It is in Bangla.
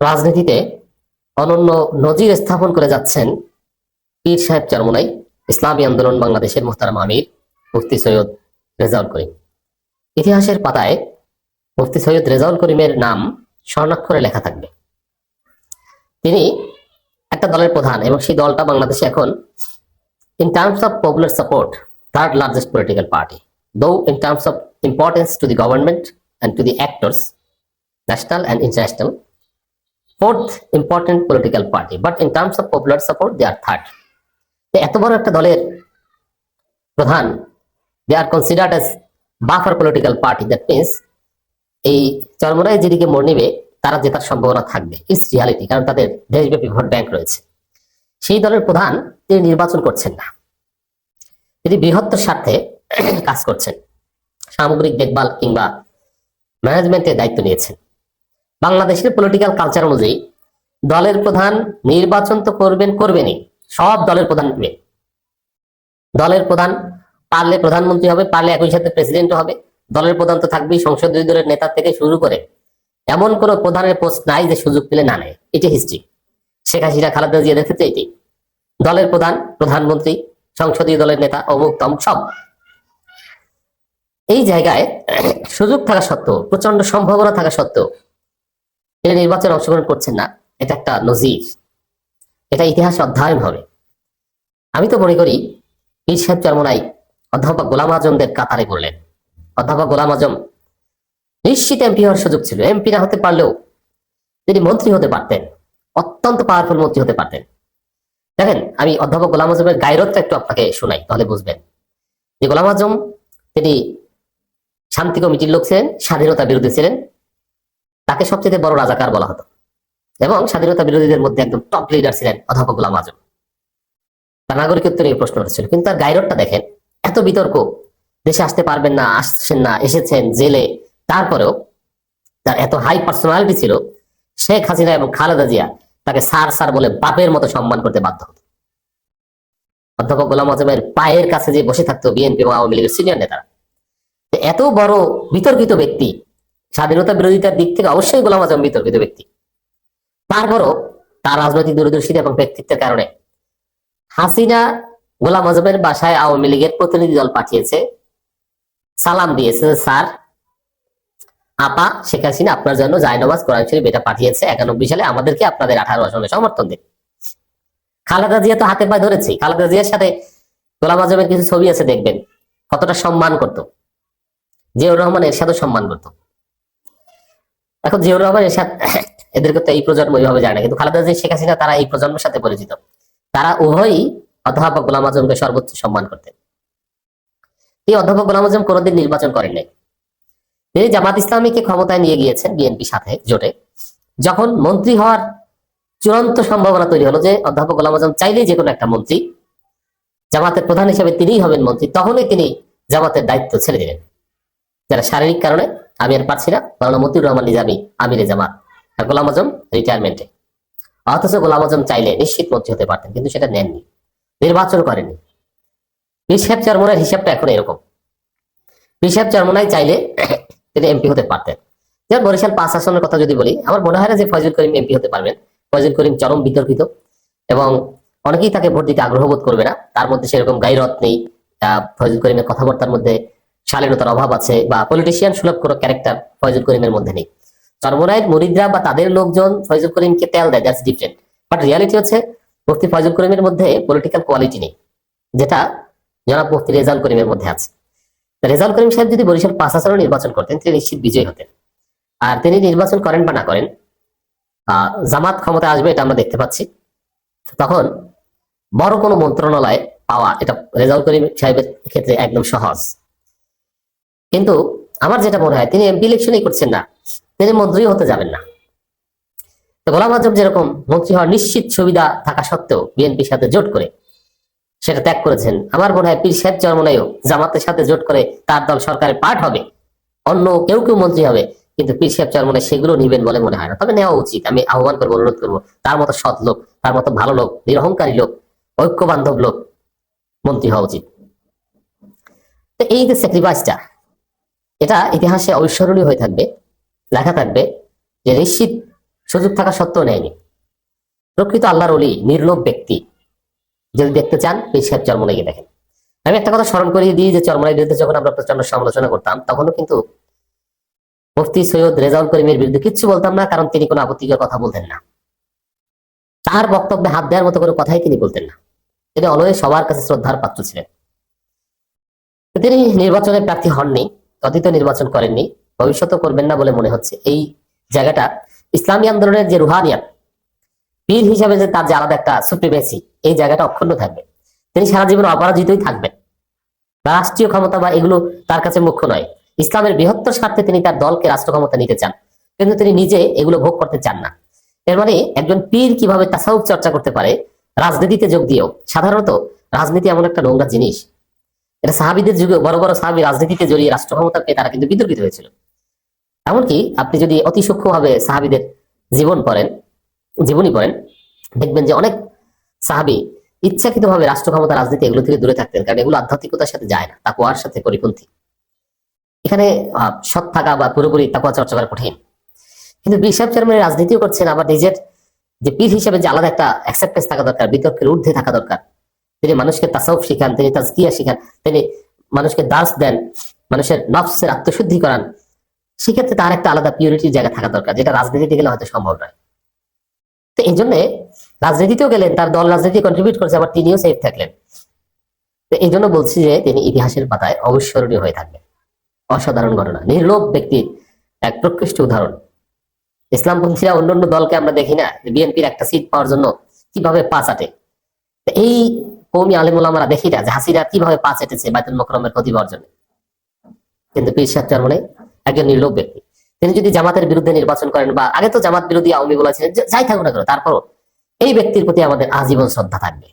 রাজনীতিতে অনন্য নজির স্থাপন করে যাচ্ছেন পীর সাহেব চরমনাই, ইসলামী আন্দোলন বাংলাদেশের মোহতারাম আমির, মুফতি সৈয়দ রেজাউল করিম ইতিহাসের পাতায় মুফতি সৈয়দ রেজাউল করিমের নাম স্বর্ণাক্ষরে লেখা থাকবে তিনি একটা দলের প্রধান এবং সেই দলটা বাংলাদেশে এখন in terms of popular support third largest political party though in terms of importance to the government and to the actors national and international. Important political party, but in terms of popular support, they are third. তো এত বড় একটা দলের প্রধান they are considered as buffer political party that means এই চরমরাই যেদিকে মোড় নিবে তারা জেতার সম্ভাবনা থাকবে। ইস রিয়ালিটি কারণ তাদের দেশব্যাপী ভোট ব্যাংক রয়েছে। সেই দলের প্রধান তিনি নির্বাচন করছেন না। তিনি বৃহত্তর স্বার্থে কাজ করছেন। সামগ্রিক দেখভাল কিংবা ম্যানেজমেন্টের দায়িত্ব নিয়েছেন। বাংলাদেশের পলিটিক্যাল কালচার অনুযায়ী দলের প্রধান নির্বাচন তো করবেন, করবেনই। সব দলের প্রধান নেবে দলের প্রধান পারলে প্রধানমন্ত্রী হবে, পারলে একই সাথে প্রেসিডেন্ট হবে। দলের প্রধান তো থাকবেই সংসদীয় দলের নেতা থেকে শুরু করে। এমন কোন প্রধানের পোস্ট নাই যে সুযোগ পেলে না নেয়। এটি হিস্ট্রি শেখ হাসিনা, খালেদা জিয়া দেখেছে এটি? দলের প্রধান, প্রধানমন্ত্রী, সংসদীয় দলের নেতা, অমুক তমুক, সব। এই জায়গায় সুযোগ থাকা সত্ত্বেও প্রচণ্ড সম্ভাবনা থাকা সত্ত্বেও তিনি নির্বাচনে অংশগ্রহণ করছেন না। এটা একটা নজির। এটা ইতিহাস অধ্যয়ন হবে। আমি তো মনে করি, পীর সাহেব চরমনাই অধ্যাপক গোলাম আজমদের কাতারে করলেন অধ্যাপক গোলাম আজম নিশ্চিত এমপি হওয়ার সুযোগ ছিল। এমপি না হতে পারলেও তিনি মন্ত্রী হতে পারতেন। অত্যন্ত পাওয়ারফুল মন্ত্রী হতে পারতেন। দেখেন, আমি অধ্যাপক গোলাম আজমের গায়রতটা একটু আপনাকে শোনাই, তাহলে বুঝবেন। যে গোলাম আজম, তিনি শান্তি কমিটির লোক ছিলেন স্বাধীনতা বিরোধী ছিলেন। তাকে সবচেয়ে বড় রাজাকার বলা হতো। এবং স্বাধীনতা বিরোধীদের মধ্যে একদম টপ লিডার ছিলেন অধ্যাপক গোলাম আজম। তার নাগরিকত্ব নিয়ে প্রশ্ন উঠেছিল কিন্তু তার গাইরটটা দেখেন, এত বিতর্ক, দেশে আসতে পারবেন না, আসছেন না, এসেছেন, জেলে। তারপরেও তার এত হাই পার্সোনালিটি ছিল, শেখ হাসিনা এবং খালেদা জিয়া তাকে সার সার বলে বাপের মতো সম্মান করতে বাধ্য হতো। অধ্যাপক গোলাম আজমের পায়ের কাছে যে বসে থাকতো বিএনপি এবং আওয়ামী লীগের সিনিয়র নেতারা। এত বড় বিতর্কিত ব্যক্তি স্বাধীনতা বিরোধিতার দিক থেকে অবশ্যই গোলাম আজম বিতর্কিত ব্যক্তি। তারপরও তার রাজনৈতিক দূরদর্শিতা এবং ব্যক্তিত্বের কারণে হাসিনা গোলাম আজমের বাসায় আওয়ামী লীগের প্রতিনিধি দল পাঠিয়েছে। সালাম দিয়েছে, স্যার, আপা, শেখ হাসিনা আপনার জন্য জায়নবাজ কোরআন শরীফ এটা পাঠিয়েছে। একানব্বই সালে আমাদেরকে আপনাদের আঠারো আসনে সমর্থন দিন। খালেদা জিয়া তো হাতে পায়ে ধরেছি। খালেদা জিয়ার সাথে গোলাম আজমের কিছু ছবি আছে, দেখবেন। কতটা সম্মান করতো। জিয়াউর রহমান সাথে সম্মান করতো। এখন জিয়াউর রহমান এরশাদ এদেরকে তো এই প্রজন্ম ওইভাবে জানে কিন্তু খালেদা জিয়া, শেখ হাসিনা তারা এই প্রজন্মের সাথে পরিচিত। তারা উভয়ই অধ্যাপক গোলাম আজমকে সর্বোচ্চ সম্মান করতেন। এই অধ্যাপক গোলাম আজম কোনোদিন নির্বাচন করেন নাই। তিনি জামাত ইসলামীকে ক্ষমতায় নিয়ে গিয়েছেন বিএনপি সাথে জোটে। যখন মন্ত্রী হওয়ার চূড়ান্ত সম্ভাবনা তৈরি হলো যে অধ্যাপক গোলাম আজম চাইলেই যে কোনো একটা মন্ত্রী, জামাতের প্রধান হিসেবে তিনিই হবেন মন্ত্রী, তখনই তিনি জামাতের দায়িত্ব ছেড়ে দিলেন। যারা শারীরিক কারণে আমি আর পারছি না, মাওলানা মতিউর রহমান নিজামী আমিরে জামাত। গোলাম আজম রিটায়ারমেন্টে অথচ গোলাম আজম চাইলে নিশ্চিত মন্ত্রী হতে পারতেন, কিন্তু সেটা নেননি। নির্বাচন করেননি। পিসাব চরমনের হিসাবটা এখন এরকম। পিসাব চরমনাই চাইলে তিনি এমপি হতে পারতেন। যেমন বরিশাল পাঁচ আসনের কথা যদি বলি, আমার মনে হয় না যে ফয়জুল করিম এমপি হতে পারবেন। ফয়জুল করিম চরম বিতর্কিত এবং অনেকেই তাকে ভোট দিতে আগ্রহ বোধ করবে না। তার মধ্যে সেরকম গাইরত নেই। ফয়জুল করিমের কথাবার্তার মধ্যে শালীনতার অভাব আছে বা পলিটিশিয়ান সুলভ কোনো ক্যারেক্টার ফয়জুল করিমের মধ্যে নেই। চরমনাইয়ের মুরিদরা বা তাদের লোকজন ফয়জুল করিমকে তেল দেয় দ্যাটস ডিফারেন্ট বাট রিয়ালিটি হচ্ছে, মুফতি ফয়জুল করিমের মধ্যে পলিটিক্যাল কোয়ালিটি নেই, যেটা জনাব মুফতি রেজাউল করিমের মধ্যে আছে। রেজাউল করিম সাহেব যদি বরিশাল পাঁচ আসনে নির্বাচন করতেন, তিনি নিশ্চিত বিজয়ী হতেন। আর তিনি নির্বাচন করেন বা না করেন জামাত ক্ষমতা আসবে এটা আমরা দেখতে পাচ্ছি। তখন বড় কোনো মন্ত্রণালয় পাওয়া এটা রেজাউল করিম সাহেবের ক্ষেত্রে একদম সহজ। কিন্তু আমার যেটা মনে হয়, তিনি এমপি ইলেকশনই করছেন না। তিনি মন্ত্রী হতে যাবেন না। তো গোলাম আজম যেরকম মন্ত্রী হওয়ার নিশ্চিত সুবিধা থাকা সত্ত্বেও বিএনপির সাথে জোট করে সেটা ত্যাগ করেছেন, আমার মনে হয় পীর সাহেব চরমনাইও জামাতের সাথে জোট করে তার দল সরকারের পার্ট হবে। অন্য কেউ কেউ মন্ত্রী হবে, কিন্তু পীর সাহেব চরমনাই সেগুলো নিবেন বলে মনে হয় না। তবে নেওয়া উচিত, আমি আহ্বান করব, অনুরোধ করব, তার মতো সৎ লোক, তার মতো ভালো লোক, নিরহংকারী লোক ঐক্য বান্ধব লোক মন্ত্রী হওয়া উচিত। তো এই যে স্যাক্রিফাইসটা এটা ইতিহাসে অবিস্মরণীয় হয়ে থাকবে, লেখা থাকবে যে নিশ্চিত সুযোগ থাকা সত্ত্বেও নেয়নি। প্রকৃত আল্লাহর অলি নির্লোভ ব্যক্তি। যদি দেখতে চান পীর সাহেব চরমনাইকে দেখেন। আমি একটা কথা স্মরণ করিয়ে দিই যে চরমনাইয়ের বিরুদ্ধে যখন আমরা প্রচণ্ড সমালোচনা করতাম, তখনও কিন্তু মুফতি সৈয়দ রেজাউল করিমের বিরুদ্ধে কিচ্ছু বলতাম না, কারণ তিনি কোনো আপত্তিকর কথা বলতেন না। তার বক্তব্যে হাত দেওয়ার মতো কোনো কথাই তিনি বলতেন না। তিনি অলওয়েজ সবার কাছে শ্রদ্ধার পাত্র ছিলেন। তিনি নির্বাচনের প্রার্থী হননি। অতীত নির্বাচন করেননি, ভবিষ্যতেও করবেন না বলে মনে হচ্ছে। এই জায়গাটা ইসলামী আন্দোলনের যে রুহানিয়াত, পীর হিসাবে যে তার যে আলাদা একটা সুপ্রিমেসি এই জায়গাটা অক্ষুণ্ণ থাকবে। তিনি সারা জীবন অপরাজিতই থাকবেন। রাষ্ট্রীয় ক্ষমতা বা এগুলো তার কাছে মুখ্য নয়। ইসলামের বৃহত্তর স্বার্থে তিনি তার দলকে রাষ্ট্র ক্ষমতা নিতে চান, কিন্তু তিনি নিজে এগুলো ভোগ করতে চান না। এর মানে একজন পীর কীভাবে তাসাউফ চর্চা করতে পারে, রাজনীতিতে যোগ দিয়েও। সাধারণত রাজনীতি এমন একটা নোংরা জিনিস এটা সাহাবিদের যুগে বড় বড় সাহাবি রাজনীতিতে জড়িয়ে রাষ্ট্র ক্ষমতা পেয়ে তারা কিন্তু বিতর্কিত হয়েছিল। এমনকি আপনি যদি অতি সূক্ষ্মভাবে সাহাবিদের জীবন পড়েন, জীবনী পড়েন, দেখবেন যে অনেক সাহাবি ইচ্ছাকৃতভাবে রাষ্ট্র ক্ষমতা রাজনীতি এগুলো থেকে দূরে থাকতেন, কারণ এগুলো আধ্যাত্মিকতার সাথে যায় না তাকুয়ার সাথে পরিপন্থী। এখানে সৎ থাকা বা পুরোপুরি তাকুয়া চর্চা করা কঠিন। কিন্তু বিশাব চেয়ারম্যানের রাজনীতিও করছেন, আবার নিজের যে পীর হিসেবে যে আলাদা একটা অ্যাকসেপ্টেন্স থাকা দরকার, বিতর্কের ঊর্ধ্বে থাকা দরকার। তিনি মানুষকে তাসাউফ শিখান, তিনি তাজকিয়া শিখান, তিনি মানুষকে দাস দেন, মানুষের নফসের আত্মশুদ্ধি করান। সেক্ষেত্রে তার একটা আলাদা পিউরিটির জায়গা থাকা দরকার, যেটা রাজনীতিতে গেলে হয়তো সম্ভব নয়। তো এই জন্য রাজনীতিতেও গেলেন, তার দল রাজনীতি কন্ট্রিবিউট করছে, আবার তিনিও সেফ থাকলেন। তো এই জন্য বলছি যে তিনি ইতিহাসের পাতায় অবিস্মরণীয় হয়ে থাকবেন। অসাধারণ ঘটনা, নির্লোভ ব্যক্তির এক প্রকৃষ্ট উদাহরণ। ইসলামপন্থীরা অন্যান্য দলকে আমরা দেখি না বিএনপির একটা সিট পাওয়ার জন্য কীভাবে পা আটে এই কৌমি আমরা দেখি না যে হাসিরা কীভাবে পা চেটেছে বাইতুল মকরমের ক্ষতি বর্জনে। কিন্তু পীর সাহেব চরমনে একজন নির্লোভ ব্যক্তি। তিনি যদি জামাতের বিরুদ্ধে নির্বাচন করেন বা আগে তো জামাত বিরোধী আওয়ামী বলেছিলেন যাই থাকুক না কেন, তারপরও এই ব্যক্তির প্রতি আমাদের আজীবন শ্রদ্ধা থাকবে।